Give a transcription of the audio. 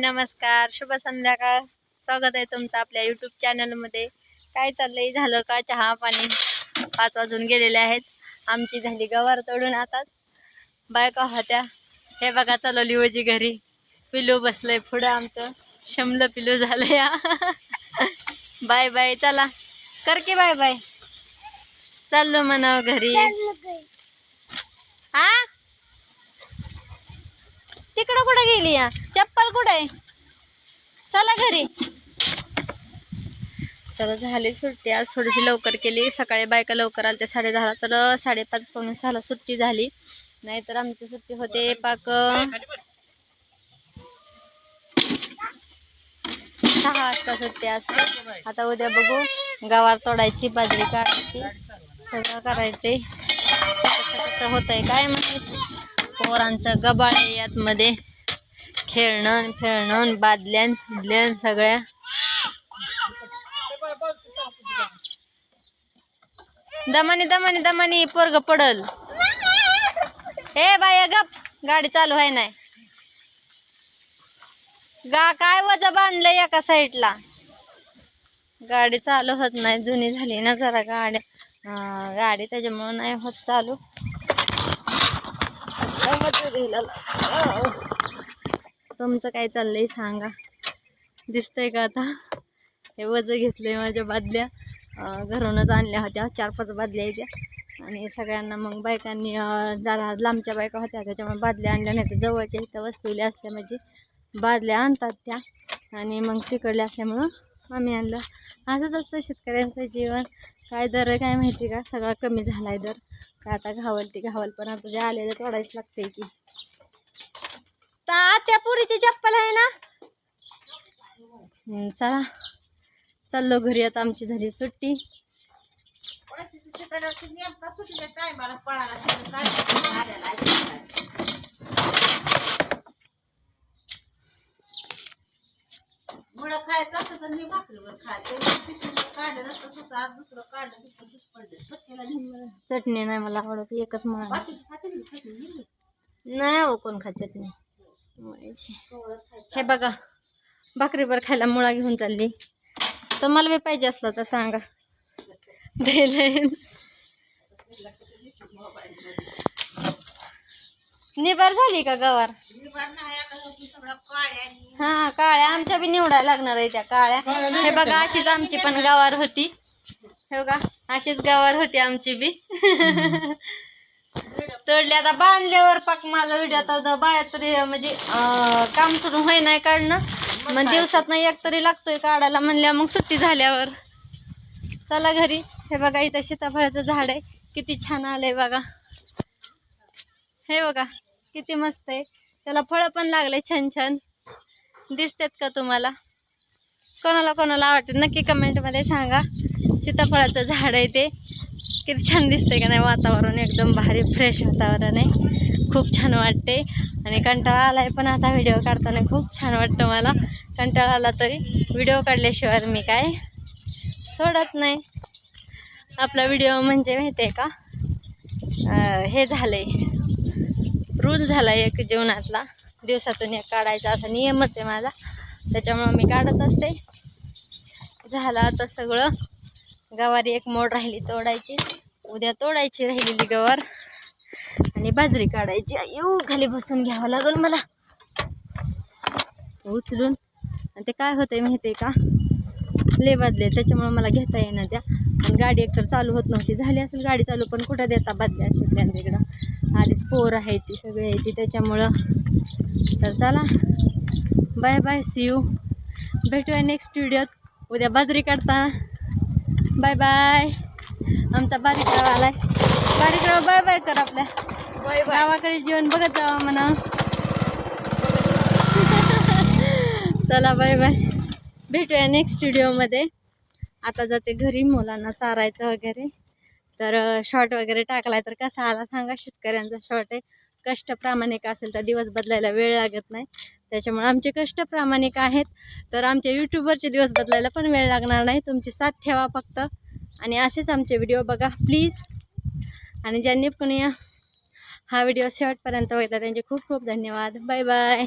नमस्कार शुभ संध्याकाळ. स्वागत आहे तुमचं आपल्या यूट्यूब चॅनलमध्ये काय चाललंय? झालं का चहा पाणी? पाच वाजून गेलेले आहेत. आमची झाली गवार तोडून आता. बायका होत्या. हे बघा चालवली ओजी घरी. पिलू बसलंय पुढं आमचं. शमलं पिलू झालं या बाय बाय चला. कर की बाय बाय. चाललो म्हणावं घरी हा कुठं कुठं गेली या? चप्पल कुठं? आहे चला घरी. चला झाली सुट्टी. आज थोडीशी लवकर केली. सकाळी बायका लवकर आल्या साडे दहाला. तर साडेपाच पावणे सहाला सुट्टी झाली. नाहीतर आमची सुट्टी होते पाक सहा वाजता सुट्टी असते. आता उद्या बघू. गवार तोडायची बाजरी काढायची सगळं करायचे कसं होतंय काय माहीत? पोरांचं गबाळ आहे यातमध्ये. खेळणं खेळणं बादल्यान फिदल्यान सगळ्या. दमानी दमानी दमानी पोरग पडल. ए बाया गप. गाडी चालू आहे नाही गा काय वजा बांधलंय एका साईडला? गाडी चालू होत नाही जुनी झाली ना जरा गाडी. गाडी त्याच्यामुळे नाही होत चालू. तुमचं काय चाललंय सांगा. दिसतंय का आता? हे वज घेतलंय माझ्या बादल्या. घरूनच आणल्या होत्या. चार पाच बादल्या येत्या आणि सगळ्यांना मग बायकांनी जरा लांबच्या बायका होत्या. त्याच्यामुळे बादल्या आणल्या नाही तर जवळच्या इथं वस्तुल्या असल्या म्हणजे बादल्या आणतात त्या. आणि मग तिकडल्या असल्यामुळं आम्ही आणलं. असंच असतं शेतकऱ्यांचं जीवन. काय दर आहे काय माहिती का? सगळा कमी झाला आहे दर. काय आता घावल ती घावल पण आता जे आलेलं तोडायच लागते की. ता त्या पुरीची चप्पल आहे ना? चला. चाललो घरी आता आमची झाली सुट्टी. मुळं खायचं असतं तर मी भाकरीवर खायचं काढलं नसतं स्वतः आज दुसरं काढलं दुसरं दूध पडलं चटणी नाही मला आवडत एकच म्हणा. नाही हो कोण खा चटणी? हे बघा भाकरीवर खायला मुळा घेऊन चालली. तर मला बी पाहिजे असलं तर सांगा. दिले निबार झाली का गवार? हा काळ्या आमच्या बी निवडायला लागणार आहे त्या काळ्या. हे बघा अशीच आमची पण गवार होती. हे बघा अशीच गवार होती आमची बी. तोडली आता बांधल्यावर पाक माझा व्हिडिओ आता बाया तरी म्हणजे काम सुरू होई नाही काढणं. मग दिवसात नाही एक तरी लागतोय काढायला म्हणल्या मग सुट्टी झाल्यावर. चला घरी. हे बघा इथं सीताफळाचं झाड आहे. किती छान आलंय बघा. हे बघा किती मस्त आहे. त्याला फळं पण लागले छान छान. दिसतात का तुम्हाला? कोणाला कोणाला आवडते नक्की कमेंटमध्ये सांगा. सीताफळाचं झाड आहे ते. किती छान दिसतंय का नाही वातावरण? एकदम भारी फ्रेश वातावरण आहे. खूप छान वाटते आणि कंटाळा आला आहे पण आता व्हिडिओ काढताना खूप छान वाटतं मला. कंटाळा आला तरी व्हिडिओ काढल्याशिवाय मी काय सोडत नाही. आपला व्हिडिओ म्हणजे माहिती आहे का? हे हे झालंय. रूल झाला एक जीवनातला. दिवसातून एक काढायचा असा नियमच आहे माझा. त्याच्यामुळं मी काढत असते. झालं आता सगळं. गवारी एक मोड राहिली तोडायची. उद्या तोडायची राहिलेली गवार. आणि बाजरी काढायची. येऊ खाली बसून घ्यावं लागेल मला. उचलून. आणि ते काय होतंय माहिती आहे का? ले बदले त्याच्यामुळं मला घेता येईना त्या. आणि गाडी एकतर चालू होत नव्हती. झाली असेल गाडी चालू पण कुठं देता बदल्या शिकल्या तिकडं? आधीच पोर आहे ती सगळी आहे ती. त्याच्यामुळं तर चला. Bye bye. सी यू भेटूया नेक्स्ट व्हिडिओत उद्या बाजरी काढता बाय बाय. आमचा बारीकराव आलाय. बारीकराव बाय बाय कर आपल्या. गावाकडे जीवन बघत जावा म्हणा. चला बाय बाय. भेटूया नेक्स्ट व्हिडिओमध्ये आता जाते घरी मुलांना चारायचं वगैरे. तर शॉर्ट वगैरे टाकलाय तर कसा आला सांगा? शेतकऱ्यांचा शॉर्ट आहे. कष्ट प्रामाणिक असेल तर दिवस बदलायला वेळ लागत नाही. त्याच्यामुळे आमचे कष्ट प्रामाणिक आहेत. तर आमच्या यूट्यूबवरचे दिवस बदलायला पण वेळ लागणार नाही. तुमची साथ ठेवा फक्त. आणि असेच आमचे व्हिडिओ बघा प्लीज आणि ज्यांनी कोणी हा व्हिडिओ शेवटपर्यंत बघितला त्यांचे खूप खूप धन्यवाद. Bye bye